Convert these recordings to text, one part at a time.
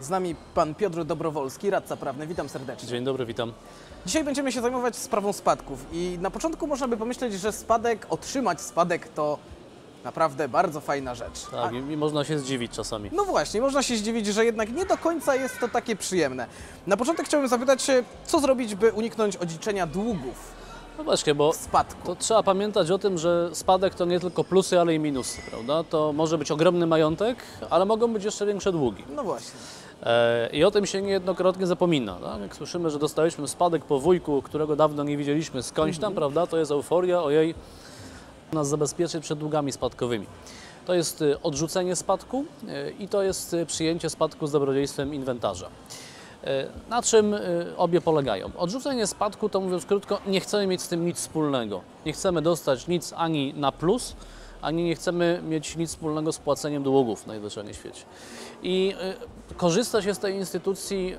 Z nami pan Piotr Dobrowolski, radca prawny. Witam serdecznie. Dzień dobry, witam. Dzisiaj będziemy się zajmować sprawą spadków i na początku można by pomyśleć, że spadek, otrzymać spadek to naprawdę bardzo fajna rzecz. Tak, A- i, można się zdziwić czasami. No właśnie, można się zdziwić, że jednak nie do końca jest to takie przyjemne. Na początek chciałbym zapytać się, co zrobić, by uniknąć odziczenia długów No właśnie, bo spadku? to trzeba pamiętać o tym, że spadek to nie tylko plusy, ale i minusy, prawda? To może być ogromny majątek, ale mogą być jeszcze większe długi. No właśnie. E, I o tym się niejednokrotnie zapomina. Tak? Jak słyszymy, że dostaliśmy spadek po wujku, którego dawno nie widzieliśmy skądś tam, prawda? To jest euforia, ojej, nas zabezpieczyć przed długami spadkowymi. To jest y, odrzucenie spadku y, i to jest y, przyjęcie spadku z dobrodziejstwem inwentarza. Y, Na czym y, obie polegają? Odrzucenie spadku to mówiąc krótko, nie chcemy mieć z tym nic wspólnego. Nie chcemy dostać nic ani na plus, ani nie chcemy mieć nic wspólnego z płaceniem długów na świecie. I y, korzysta się z tej instytucji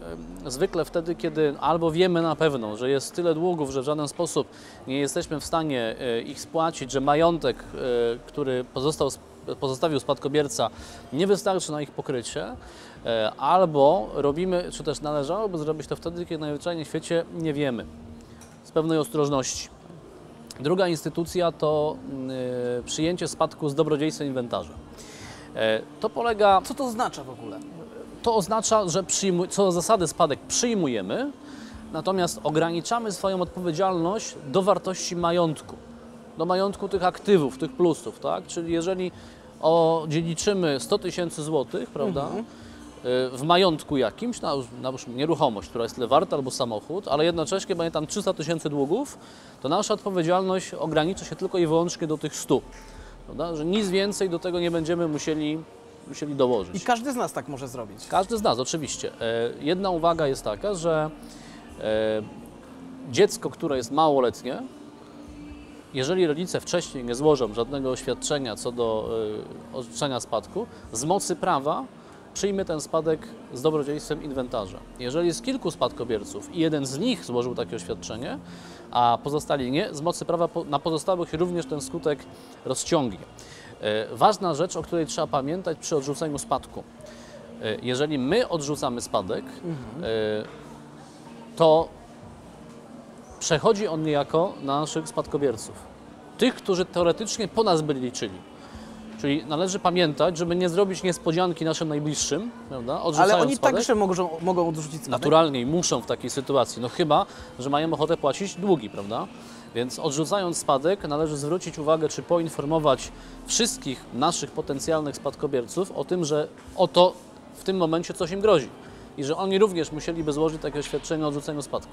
zwykle wtedy, kiedy albo wiemy na pewno, że jest tyle długów, że w żaden sposób nie jesteśmy w stanie ich spłacić, że majątek, który pozostał, pozostawił spadkobierca, nie wystarczy na ich pokrycie, y, albo robimy, czy też należałoby zrobić to wtedy, kiedy najzwyczajniej w świecie nie wiemy, z pewnej ostrożności. Druga instytucja to y, przyjęcie spadku z dobrodziejstwem inwentarza. E, To polega, Co to oznacza w ogóle? to oznacza, że przyjmu, co do zasady spadek przyjmujemy, natomiast ograniczamy swoją odpowiedzialność do wartości majątku, do majątku tych aktywów, tych plusów, tak? Czyli jeżeli odziedziczymy 100 tysięcy złotych, prawda, y, w majątku jakimś, na, na nieruchomość, która jest tyle warta, albo samochód, ale jednocześnie będzie tam 300 tysięcy długów, to nasza odpowiedzialność ograniczy się tylko i wyłącznie do tych 100. Prawda? Że nic więcej do tego nie będziemy musieli, musieli dołożyć. I każdy z nas tak może zrobić. Każdy z nas, oczywiście. E, Jedna uwaga jest taka, że e, dziecko, które jest małoletnie, jeżeli rodzice wcześniej nie złożą żadnego oświadczenia co do e, orzeczenia spadku, z mocy prawa przyjmie ten spadek z dobrodziejstwem inwentarza. Jeżeli jest kilku spadkobierców i jeden z nich złożył takie oświadczenie, a pozostali nie, z mocy prawa na pozostałych również ten skutek rozciągnie. E, Ważna rzecz, o której trzeba pamiętać przy odrzuceniu spadku. E, Jeżeli my odrzucamy spadek, e, to przechodzi on niejako na naszych spadkobierców. Tych, którzy teoretycznie po nas byli liczyli. Czyli należy pamiętać, żeby nie zrobić niespodzianki naszym najbliższym, prawda? Ale oni spadek. także mogą, mogą odrzucić spadek. Naturalnie muszą w takiej sytuacji, no chyba, że mają ochotę płacić długi, prawda? Więc odrzucając spadek, należy zwrócić uwagę, czy poinformować wszystkich naszych potencjalnych spadkobierców o tym, że oto w tym momencie coś im grozi i że oni również musieliby złożyć takie oświadczenie o odrzuceniu spadku.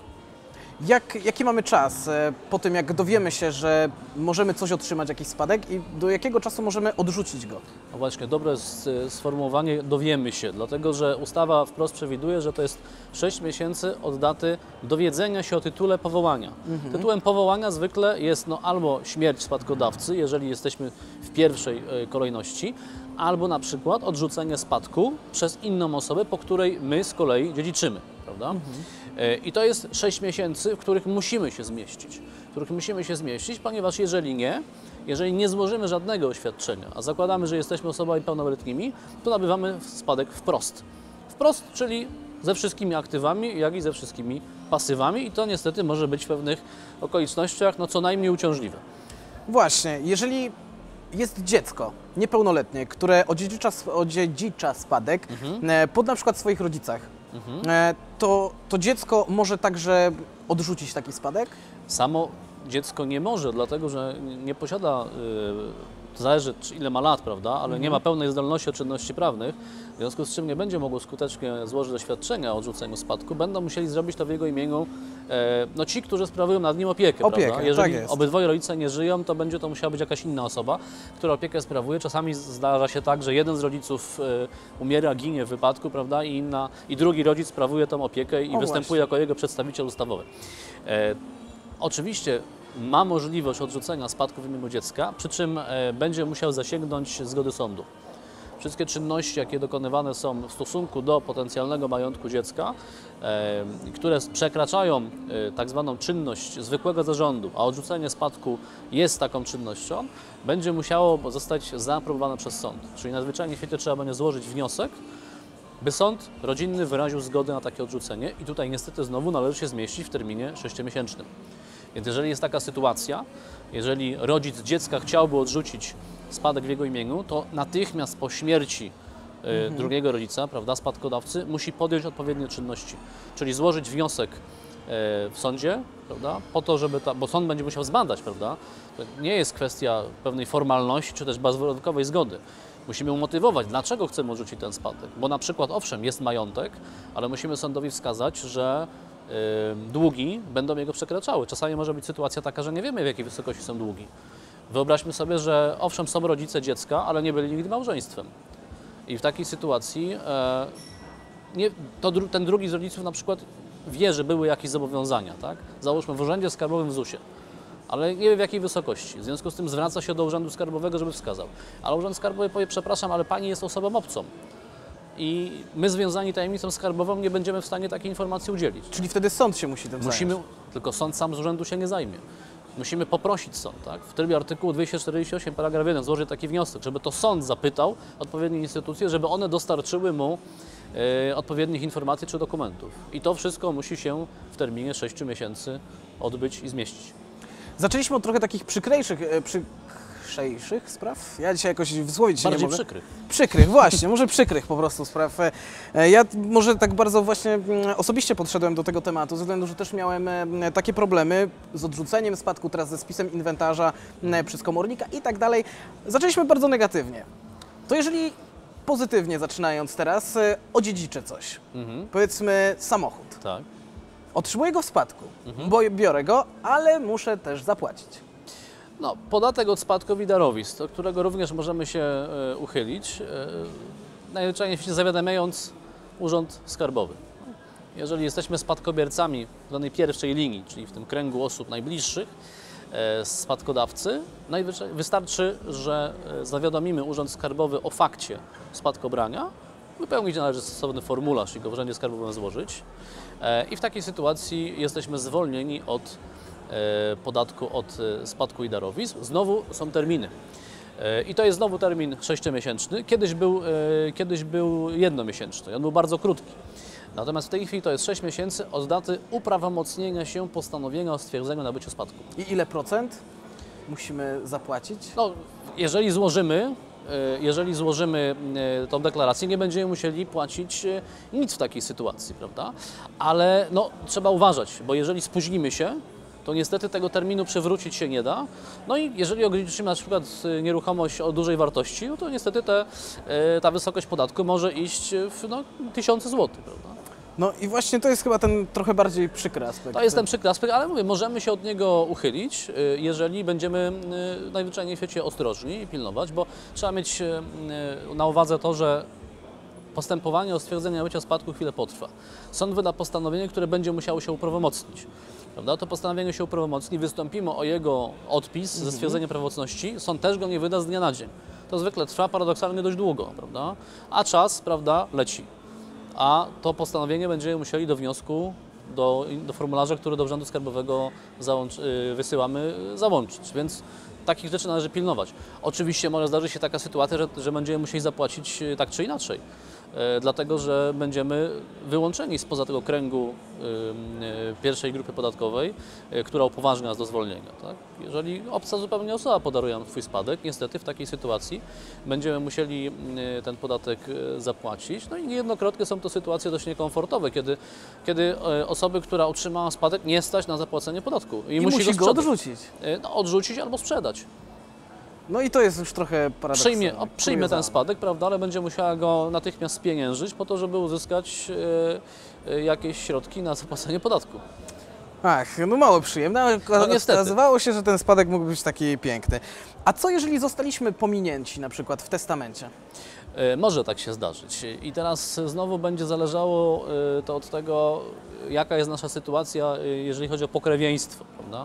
Jak, jaki mamy czas e, po tym, jak dowiemy się, że możemy coś otrzymać, jakiś spadek i do jakiego czasu możemy odrzucić go? No właśnie, dobre e, sformułowanie, dowiemy się, dlatego że ustawa wprost przewiduje, że to jest 6 miesięcy od daty dowiedzenia się o tytule powołania. Tytułem powołania zwykle jest no, albo śmierć spadkodawcy, jeżeli jesteśmy w pierwszej e, kolejności, albo na przykład odrzucenie spadku przez inną osobę, po której my z kolei dziedziczymy. Prawda? E, I to jest 6 miesięcy, w których musimy się zmieścić. W których musimy się zmieścić, ponieważ jeżeli nie, jeżeli nie złożymy żadnego oświadczenia, a zakładamy, że jesteśmy osobami pełnoletnimi, to nabywamy spadek wprost. Wprost, czyli ze wszystkimi aktywami, jak i ze wszystkimi pasywami i to niestety może być w pewnych okolicznościach no, co najmniej uciążliwe. Właśnie, jeżeli jest dziecko niepełnoletnie, które odziedzicza, odziedzicza spadek Mhm. e, po na przykład swoich rodzicach, e, to, to dziecko może także odrzucić taki spadek? Samo dziecko nie może, dlatego że nie posiada, y, zależy ile ma lat, prawda, ale nie ma pełnej zdolności oczynności prawnych, w związku z czym nie będzie mogło skutecznie złożyć oświadczenia o odrzuceniu spadku, będą musieli zrobić to w jego imieniu e, no, ci, którzy sprawują nad nim opiekę. Opiekę, prawda? tak Jeżeli jest. obydwoje rodzice nie żyją, to będzie to musiała być jakaś inna osoba, która opiekę sprawuje. Czasami zdarza się tak, że jeden z rodziców e, umiera, ginie w wypadku, prawda, i, inna, i drugi rodzic sprawuje tą opiekę i O, występuje właśnie. jako jego przedstawiciel ustawowy. E, Oczywiście ma możliwość odrzucenia spadku w imieniu dziecka, przy czym e, będzie musiał zasięgnąć zgody sądu. wszystkie czynności, jakie dokonywane są w stosunku do potencjalnego majątku dziecka, e, które przekraczają e, tak zwaną czynność zwykłego zarządu, a odrzucenie spadku jest taką czynnością, będzie musiało zostać zaaprobowane przez sąd. Czyli nadzwyczajnie w świecie trzeba będzie złożyć wniosek, by sąd rodzinny wyraził zgodę na takie odrzucenie i tutaj niestety znowu należy się zmieścić w terminie 6-miesięcznym. Więc jeżeli jest taka sytuacja, jeżeli rodzic dziecka chciałby odrzucić spadek w jego imieniu, to natychmiast po śmierci y, drugiego rodzica, prawda, spadkodawcy, musi podjąć odpowiednie czynności, czyli złożyć wniosek y, w sądzie, prawda, po to, żeby ta, bo sąd będzie musiał zbadać, prawda, to nie jest kwestia pewnej formalności, czy też bezwarunkowej zgody. Musimy umotywować, dlaczego chcemy odrzucić ten spadek. Bo na przykład, owszem, jest majątek, ale musimy sądowi wskazać, że długi będą jego przekraczały. Czasami może być sytuacja taka, że nie wiemy, w jakiej wysokości są długi. Wyobraźmy sobie, że owszem, są rodzice dziecka, ale nie byli nigdy małżeństwem. I w takiej sytuacji e, nie, dru- ten drugi z rodziców na przykład wie, że były jakieś zobowiązania, tak? Załóżmy w urzędzie skarbowym w ZUS-ie, ale nie wie w jakiej wysokości. W związku z tym zwraca się do urzędu skarbowego, żeby wskazał. Ale urząd skarbowy powie, przepraszam, ale pani jest osobą obcą. I my związani tajemnicą skarbową nie będziemy w stanie takiej informacji udzielić. Czyli wtedy sąd się musi tym Musimy, zająć. tylko sąd sam z urzędu się nie zajmie. Musimy poprosić sąd, tak? W trybie artykułu 248 paragraf 1 złożyć taki wniosek, żeby to sąd zapytał odpowiednie instytucje, żeby one dostarczyły mu e, odpowiednich informacji czy dokumentów. I to wszystko musi się w terminie 6 miesięcy odbyć i zmieścić. Zaczęliśmy od trochę takich przykrejszych, e, przykrzejszych spraw. Ja dzisiaj jakoś wysłowić się nie mogę. przykrych. Przykrych, właśnie, może przykrych po prostu spraw. E, Ja t- może tak bardzo właśnie mm, osobiście podszedłem do tego tematu, ze względu, że też miałem e, takie problemy z odrzuceniem spadku, teraz ze spisem inwentarza przez komornika i tak dalej. Zaczęliśmy bardzo negatywnie. To jeżeli pozytywnie zaczynając teraz, e, odziedziczę coś, Mhm, powiedzmy samochód. tak. Otrzymuję go w spadku, bo biorę go, ale muszę też zapłacić. No, podatek od spadków i darowizn, od którego również możemy się e, uchylić, e, najzwyczajniej się zawiadamiając Urząd Skarbowy. Jeżeli jesteśmy spadkobiercami w danej pierwszej linii, czyli w tym kręgu osób najbliższych e, spadkodawcy, wystarczy, że zawiadomimy Urząd Skarbowy o fakcie spadkobrania, wypełnić należy stosowny formularz i go w Urzędzie Skarbowym złożyć i w takiej sytuacji jesteśmy zwolnieni od podatku od e, spadku i darowizn. Znowu są terminy. E, I to jest znowu termin sześciomiesięczny. Kiedyś był, e, kiedyś był jednomiesięczny. On był bardzo krótki. Natomiast w tej chwili to jest 6 miesięcy od daty uprawomocnienia się postanowienia o stwierdzeniu nabyciu spadku. I ile procent musimy zapłacić? No, jeżeli złożymy, e, jeżeli złożymy e, tą deklarację, nie będziemy musieli płacić e, nic w takiej sytuacji, prawda? Ale no, trzeba uważać, bo jeżeli spóźnimy się, to niestety tego terminu przywrócić się nie da. No i jeżeli ograniczymy na przykład e, nieruchomość o dużej wartości, no to niestety te, e, ta wysokość podatku może iść w no, tysiące złotych, prawda? No i właśnie to jest chyba ten trochę bardziej przykry aspekt. To jest ten przykry aspekt, ale mówię, możemy się od niego uchylić, y, jeżeli będziemy y, najzwyczajniej w świecie ostrożni i pilnować, bo trzeba mieć y, y, na uwadze to, że postępowanie o stwierdzenie nabycia spadku chwilę potrwa. Sąd wyda postanowienie, które będzie musiało się uprawomocnić. Prawda? To postanowienie się uprawomocni, wystąpimy o jego odpis ze stwierdzenia prawomocności, sąd też go nie wyda z dnia na dzień. To zwykle trwa paradoksalnie dość długo, prawda? a czas prawda, leci a to postanowienie będziemy musieli do wniosku, do, do formularza, który do Urzędu Skarbowego y, wysyłamy, y, załączyć. Więc takich rzeczy należy pilnować. Oczywiście może zdarzyć się taka sytuacja, że, że będziemy musieli zapłacić y, tak czy inaczej, y, dlatego że będziemy wyłączeni spoza tego kręgu y, pierwszej grupy podatkowej, która upoważnia nas do zwolnienia. Tak? Jeżeli obca zupełnie osoba podaruje nam swój spadek, niestety w takiej sytuacji będziemy musieli ten podatek zapłacić. No i niejednokrotnie są to sytuacje dość niekomfortowe, kiedy, kiedy osoby, która otrzymała spadek, nie stać na zapłacenie podatku i, I musi, go sprzedać. odrzucić. No, odrzucić albo sprzedać. No i to jest już trochę paradoksalne. Przyjmie, o, przyjmie ten spadek, prawda, ale będzie musiała go natychmiast spieniężyć po to, żeby uzyskać y, y, jakieś środki na zapłacenie podatku. Ach, no mało przyjemne, ale No okazywało się, że ten spadek mógł być taki piękny. A co jeżeli zostaliśmy pominięci na przykład w testamencie? E, Może tak się zdarzyć. I teraz znowu będzie zależało e, to od tego, jaka jest nasza sytuacja, e, jeżeli chodzi o pokrewieństwo. Prawda?